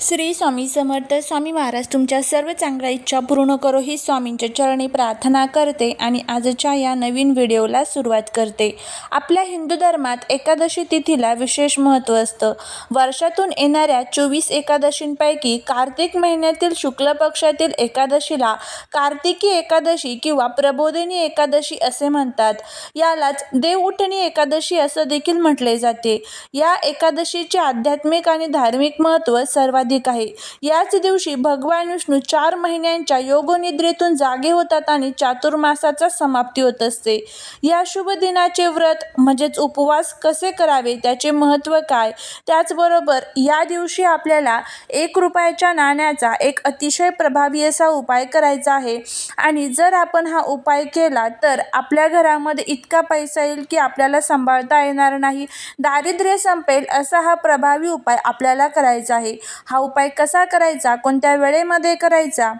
श्री स्वामी समर्थ स्वामी महाराज तुमच्या सर्व चांगल्या इच्छा पूर्ण करो ही स्वामींच्या चरणी प्रार्थना करते आणि आजच्या या नवीन व्हिडिओला सुरुवात करते. आपल्या हिंदू धर्मात एकादशी तिथीला विशेष महत्त्व असतं. वर्षातून येणाऱ्या चोवीस एकादशींपैकी कार्तिक महिन्यातील शुक्ल पक्षातील एकादशीला कार्तिकी एकादशी किंवा प्रबोधिनी एकादशी असे म्हणतात. यालाच देव उठणी एकादशी असं देखील म्हटले जाते. या एकादशीचे आध्यात्मिक आणि धार्मिक महत्त्व सर्वात सर्वाधिक आहे. याच दिवशी भगवान विष्णू चार महिन्यांच्या योगनिद्रेतून जागे होतात आणि चातुर्मासाचा समाप्ती होत असते. या शुभ दिनाचे व्रत म्हणजेच उपवास कसे करावे त्याचे महत्त्व काय? त्याचबरोबर या दिवशी आपल्याला एक रुपयाच्या नाण्याचा एक अतिशय प्रभावी असा उपाय करायचा आहे. आणि जर आपण हा उपाय केला तर आपल्या घरामध्ये इतका पैसा येईल की आपल्याला सांभाळता येणार नाही. दारिद्र्य संपेल असा हा प्रभावी उपाय आपल्याला करायचा आहे. हा हा उपाय कसा करायचा? कोणत्या वेळेमध्ये करायचा?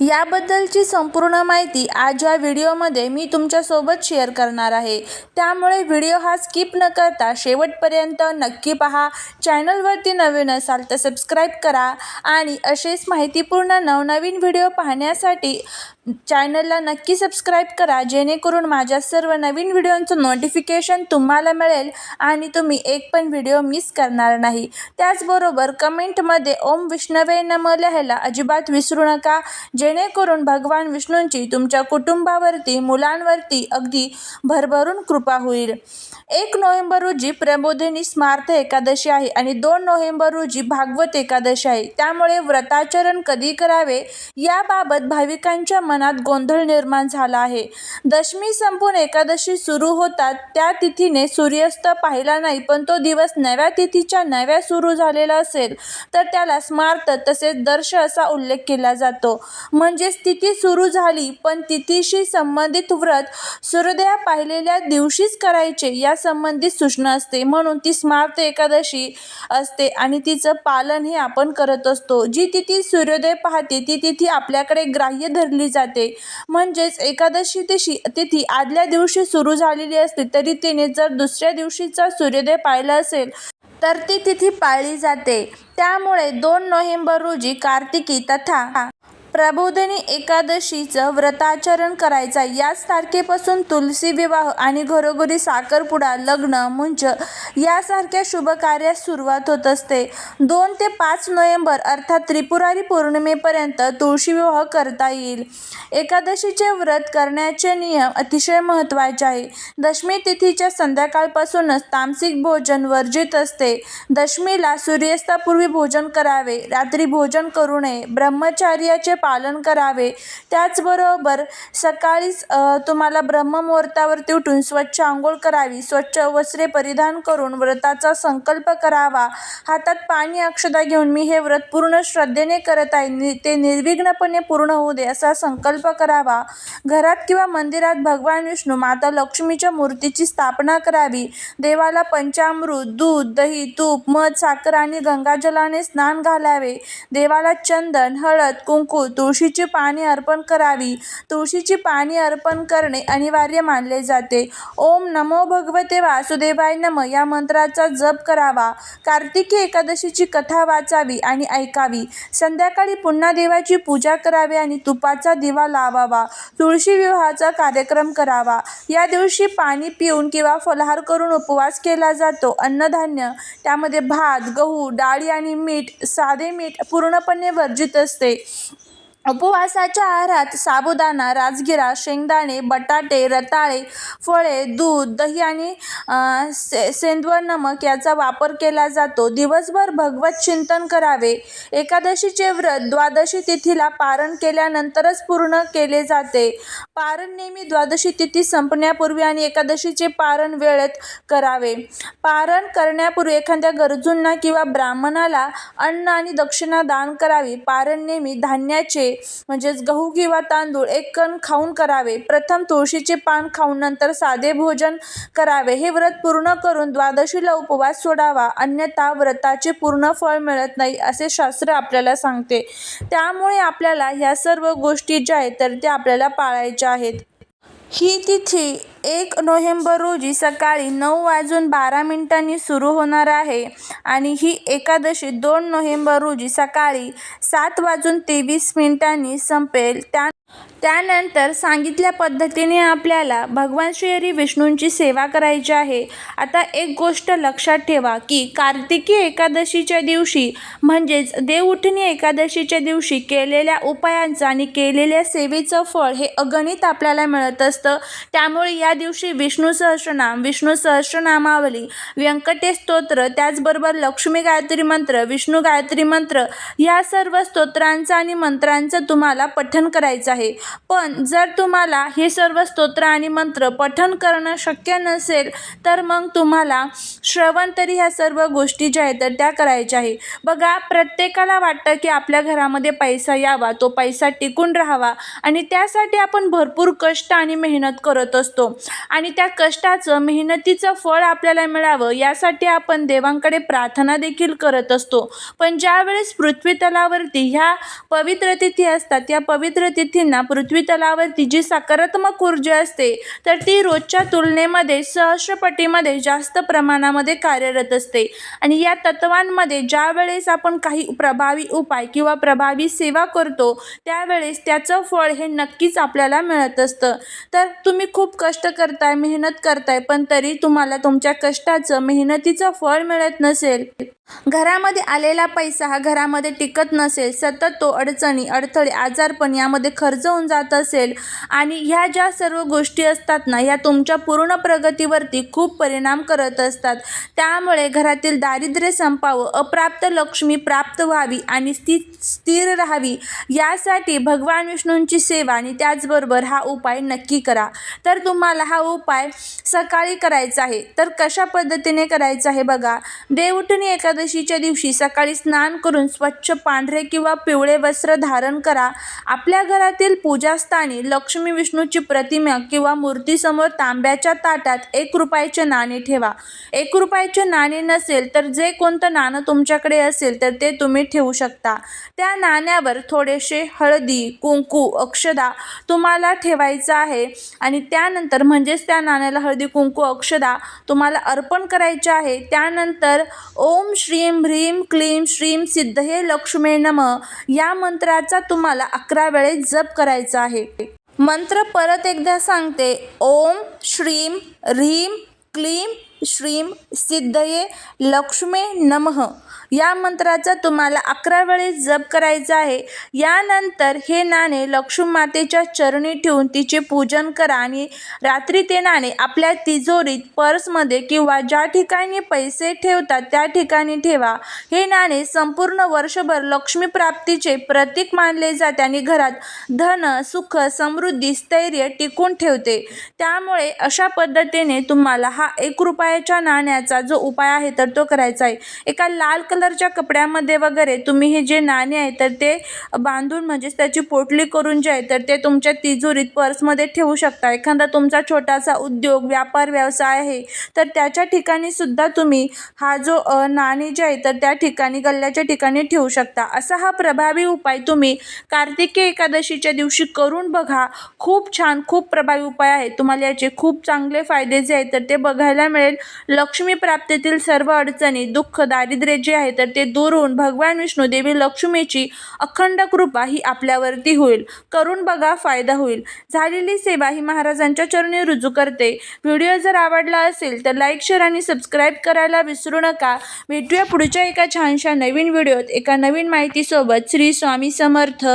याबद्दलची संपूर्ण माहिती आज या व्हिडिओमध्ये मी तुमच्यासोबत शेअर करणार आहे. त्यामुळे व्हिडिओ हा स्किप न करता शेवटपर्यंत नक्की पहा. चॅनलवरती नवीन असाल तर सबस्क्राईब करा आणि असेच माहितीपूर्ण नवनवीन व्हिडिओ पाहण्यासाठी चॅनलला नक्की सबस्क्राईब करा जेणेकरून माझ्या सर्व नवीन व्हिडिओंचं नोटिफिकेशन तुम्हाला मिळेल आणि तुम्ही एक पण व्हिडिओ मिस करणार नाही. त्याचबरोबर कमेंटमध्ये ओम विष्णवे नम लिहायला अजिबात विसरू नका जेणेकरून भगवान विष्णूंची तुमच्या कुटुंबावरती मुलांवरती अगदी भरभरून कृपा होईल. एक नोव्हेंबर रोजी प्रबोधिनी स्मार्थ एकादशी आहे आणि दोन नोव्हेंबर रोजी भागवत एकादशी आहे. त्यामुळे व्रताचरण कधी करावे याबाबत भाविकांच्या मनात गोंधळ निर्माण झाला आहे. दशमी संपून एकादशी सुरू होतात. त्या तिथीने सूर्यास्त पाहिला नाही पण तो दिवस नव्या तिथीच्या नव्या सुरू झालेला असेल तर त्याला स्मार्त तसेच दर्श असा उल्लेख केला जातो. म्हणजेच तिथी सुरू झाली पण तिथीशी संबंधित व्रत सूर्योदया पाहिलेल्या दिवशीच करायचे या संबंधित सूचना असते. म्हणून ती स्मार्त एकादशी असते आणि तिचं पालन हे आपण करत असतो. जी तिथी सूर्योदय पाहते ती तिथी आपल्याकडे ग्राह्य धरली जाते. म्हणजेच एकादशी तिशी तिथी आदल्या दिवशी सुरू झालेली असते तरी तिने जर दुसऱ्या दिवशीचा सूर्योदय पाहिला असेल तर ती तिथी पाळली जाते. त्यामुळे दोन नोव्हेंबर रोजी कार्तिकी तथा प्रबोधिनी एकादशीचं व्रताचरण करायचा. याच तारखेपासून तुलसी विवाह आणि घरोघरी साखरपुडा लग्न मुंज यासारख्या शुभकार्यास सुरुवात होत असते. दोन ते पाच नोव्हेंबर अर्थात त्रिपुरारी पौर्णिमेपर्यंत तुळशी विवाह करता येईल. एकादशीचे व्रत करण्याचे नियम अतिशय महत्त्वाचे आहे. दशमी तिथीच्या संध्याकाळपासूनच तामसिक भोजन वर्जित असते. दशमीला सूर्यास्तापूर्वी भोजन करावे रात्री भोजन करू नये ब्रह्मचार्याचे पालन करावे. त्याचबरोबर सकाळीच तुम्हाला ब्रह्ममुहूर्तावरती उठून स्वच्छ आंघोळ करावी. स्वच्छ वस्त्रे परिधान करून व्रताचा संकल्प करावा. हातात पाणी अक्षता घेऊन मी हे व्रत पूर्ण श्रद्धेने करत आहे. नि ते निर्विघ्नपणे पूर्ण होऊ दे असा संकल्प करावा. घरात किंवा मंदिरात भगवान विष्णू माता लक्ष्मीच्या मूर्तीची स्थापना करावी. देवाला पंचामृत दूध दही तूप मध साखर आणि गंगाजलाने स्नान घालावे. देवाला चंदन हळद कुंकू तुळशीची पाने अर्पण करावी. तुळशीची पाने अर्पण करणे अनिवार्य मानले जाते. ओम नमो भगवते वासुदेवाय नम या मंत्राचा जप करावा. कार्तिकी एकादशीची कथा वाचावी आणि ऐकावी. संध्याकाळी पुन्हा देवाची पूजा करावी आणि तुपाचा दिवा लावावा. तुळशी विवाहाचा कार्यक्रम करावा. या दिवशी पाणी पिऊन किंवा फलाहार करून उपवास केला जातो. अन्नधान्य त्यामध्ये भात गहू डाळी आणि मीठ साधे मीठ पूर्णपणे वर्जित असते. उपवासाच्या आहारात साबुदाणा राजगिरा शेंगदाणे बटाटे रताळे फळे दूध दही आणि से सेंदव नमक याचा वापर केला जातो. दिवसभर भगवत चिंतन करावे. एकादशीचे व्रत द्वादशी तिथीला पारण केल्यानंतरच पूर्ण केले जाते. पारण नेहमी द्वादशी तिथी संपण्यापूर्वी आणि एकादशीचे पारण वेळेत करावे. पारण करण्यापूर्वी एखाद्या गरजूंना किंवा ब्राह्मणाला अन्न आणि दक्षिणा दान करावी. पारण नेहमी धान्याचे म्हणजेच गहू किंवा तांदूळ एक कण खाऊन करावे. प्रथम तुळशीचे पान खाऊन नंतर साधे भोजन करावे. हे व्रत पूर्ण करून द्वादशीला उपवास सोडावा. अन्यथा व्रताचे पूर्ण फळ मिळत नाही असे शास्त्र आपल्याला सांगते. त्यामुळे आपल्याला ह्या सर्व गोष्टी ज्या आहेत तर त्या आपल्याला पाळायच्या आहेत. ही तिथी एक नोव्हेंबर रोजी सकाळी नऊ वाजून बारा मिनिटांनी सुरू होणार आहे आणि ही एकादशी दोन नोव्हेंबर रोजी सकाळी सात वाजून तेवीस मिनिटांनी संपेल. त्या त्यानंतर सांगितल्या पद्धतीने आपल्याला भगवान श्रीहरी विष्णूंची सेवा करायची आहे. आता एक गोष्ट लक्षात ठेवा की कार्तिकी एकादशीच्या दिवशी म्हणजेच देवउठणी एकादशीच्या दिवशी केलेल्या उपायांचं आणि केलेल्या सेवेचं फळ हे अगणित आपल्याला मिळत असतं. त्यामुळे या दिवशी विष्णू सहस्रनाम विष्णू सहस्रनामावली व्यंकटेश स्तोत्र त्याचबरोबर लक्ष्मी गायत्री मंत्र विष्णू गायत्री मंत्र या सर्व स्तोत्रांचं आणि मंत्रांचं तुम्हाला पठण करायचं आहे. पण जर तुम्हाला हे सर्व स्तोत्र आणि मंत्र पठण करणं शक्य नसेल तर मग तुम्हाला श्रवण तरी ह्या सर्व गोष्टी ज्या आहेत तर त्या करायच्या आहे. बघा प्रत्येकाला वाटतं की आपल्या घरामध्ये पैसा यावा तो पैसा टिकून राहावा आणि त्यासाठी आपण भरपूर कष्ट आणि मेहनत करत असतो. आणि त्या कष्टाचं मेहनतीचं फळ आपल्याला मिळावं यासाठी आपण देवांकडे प्रार्थना देखील करत असतो. पण ज्यावेळेस पृथ्वी तलावरती ह्या पवित्र तिथी असतात या पवित्र तिथींना पृथ्वी तलावरती जी सकारात्मक ऊर्जा असते तर ती रोजच्या तुलनेमध्ये सहस्रपटीमध्ये जास्त प्रमाणामध्ये कार्यरत असते. आणि या तत्वांमध्ये ज्या वेळेस आपण काही प्रभावी उपाय किंवा प्रभावी सेवा करतो त्यावेळेस त्याचं फळ हे नक्कीच आपल्याला मिळत असतं. तर तुम्ही खूप कष्ट करताय मेहनत करताय पण तरी तुम्हाला तुमच्या कष्टाचं मेहनतीचं फळ मिळत नसेल. घरामध्ये आलेला पैसा हा घरामध्ये टिकत नसेल सतत तो अडचणी अडथळे आजारपण यामध्ये खर्च होऊन जात असेल आणि ह्या ज्या सर्व गोष्टी असतात ना ह्या तुमच्या पूर्ण प्रगतीवरती खूप परिणाम करत असतात. त्यामुळे घरातील दारिद्र्य संपावं अप्राप्त लक्ष्मी प्राप्त व्हावी आणि स्थिर स्थिर राहावी यासाठी भगवान विष्णूंची सेवा आणि त्याचबरोबर हा उपाय नक्की करा. तर तुम्हाला हा उपाय सकाळी करायचा आहे. तर कशा पद्धतीने करायचा आहे बघा. देवउठणी एकादशीच्या दिवशी सकाळी स्नान करून स्वच्छ पांढरे किंवा पिवळे वस्त्र धारण करा. आपल्या घरातील पूजास्थानी लक्ष्मी विष्णूची प्रतिमा किंवा मूर्तीसमोर तांब्याच्या ताटात एक रुपयाचे नाणे ठेवा. एक रुपयाचे नाणे नसेल तर जे कोणतं नाणं तुमच्याकडे असेल तर ते तुम्ही ठेवू शकता. त्या नाण्यावर थोडेसे हळदी कुंकू अक्षदा तुम्हाला ठेवायचं आहे आणि त्यानंतर म्हणजेच त्या नाण्याला हळदी कुंकू अक्षदा तुम्हाला अर्पण करायचे आहे. त्यानंतर ओम श्रीं ह्रीं क्लीं श्रीं सिद्धये लक्ष्मे नम. या मंत्राचा तुम्हाला अकरा वेळेस जप करायचा आहे. मंत्र परत एकदा सांगते. ओम श्रीं ह्रीं क्लीं श्रीम सिद्धये लक्ष्मे नमः. या मंत्राचा तुम्हाला अकरा वेळेस जप करायचा आहे. यानंतर हे नाणे लक्ष्मी मातेच्या चरणी ठेवून तिचे पूजन करा आणि रात्री ते नाणे आपल्या तिजोरीत पर्समध्ये किंवा ज्या ठिकाणी पैसे ठेवतात त्या ठिकाणी ठेवा. हे नाणे संपूर्ण वर्षभर लक्ष्मी प्राप्तीचे प्रतीक मानले जाते आणि घरात धन सुख समृद्धी स्थैर्य टिकून ठेवते. त्यामुळे अशा पद्धतीने तुम्हाला हा एक रुपयाच्या नाण्याचा जो उपाय आहे तर तो करायचा आहे. एका लाल कलरच्या कपड्यामध्ये वगैरे तुम्ही हे जे नाणे आहे तर ते बांधून म्हणजेच त्याची पोटली करून जे आहे तर ते तुमच्या तिजोरीत पर्समध्ये ठेवू शकता. एखादा तुमचा छोटासा उद्योग व्यापार व्यवसाय आहे तर त्याच्या ठिकाणी सुद्धा तुम्ही हा जो नाणे नाणी जे आहे तर त्या ठिकाणी गल्ल्याच्या ठिकाणी ठेवू शकता. असा हा प्रभावी उपाय तुम्ही कार्तिकी एकादशीच्या दिवशी करून बघा. खूप छान खूप प्रभावी उपाय आहे. तुम्हाला याचे खूप चांगले फायदे जे आहेत तर ते बघायला मिळेल. मिळेल लक्ष्मी प्राप्तीतील सर्व अडचणी दुःख दारिद्र्य जे आहे तर ते दूर होऊन भगवान विष्णू देवी लक्ष्मीची अखंड कृपा ही आपल्यावरती होईल. करून बघा फायदा होईल. झालेली सेवा ही महाराजांच्या चरणी रुजू करते. व्हिडिओ जर आवडला असेल तर लाईक शेअर आणि सबस्क्राईब करायला विसरू नका. भेटूया पुढच्या एका छानशा नवीन व्हिडिओत. एका नवीन माहितीसोबत श्री स्वामी समर्थ.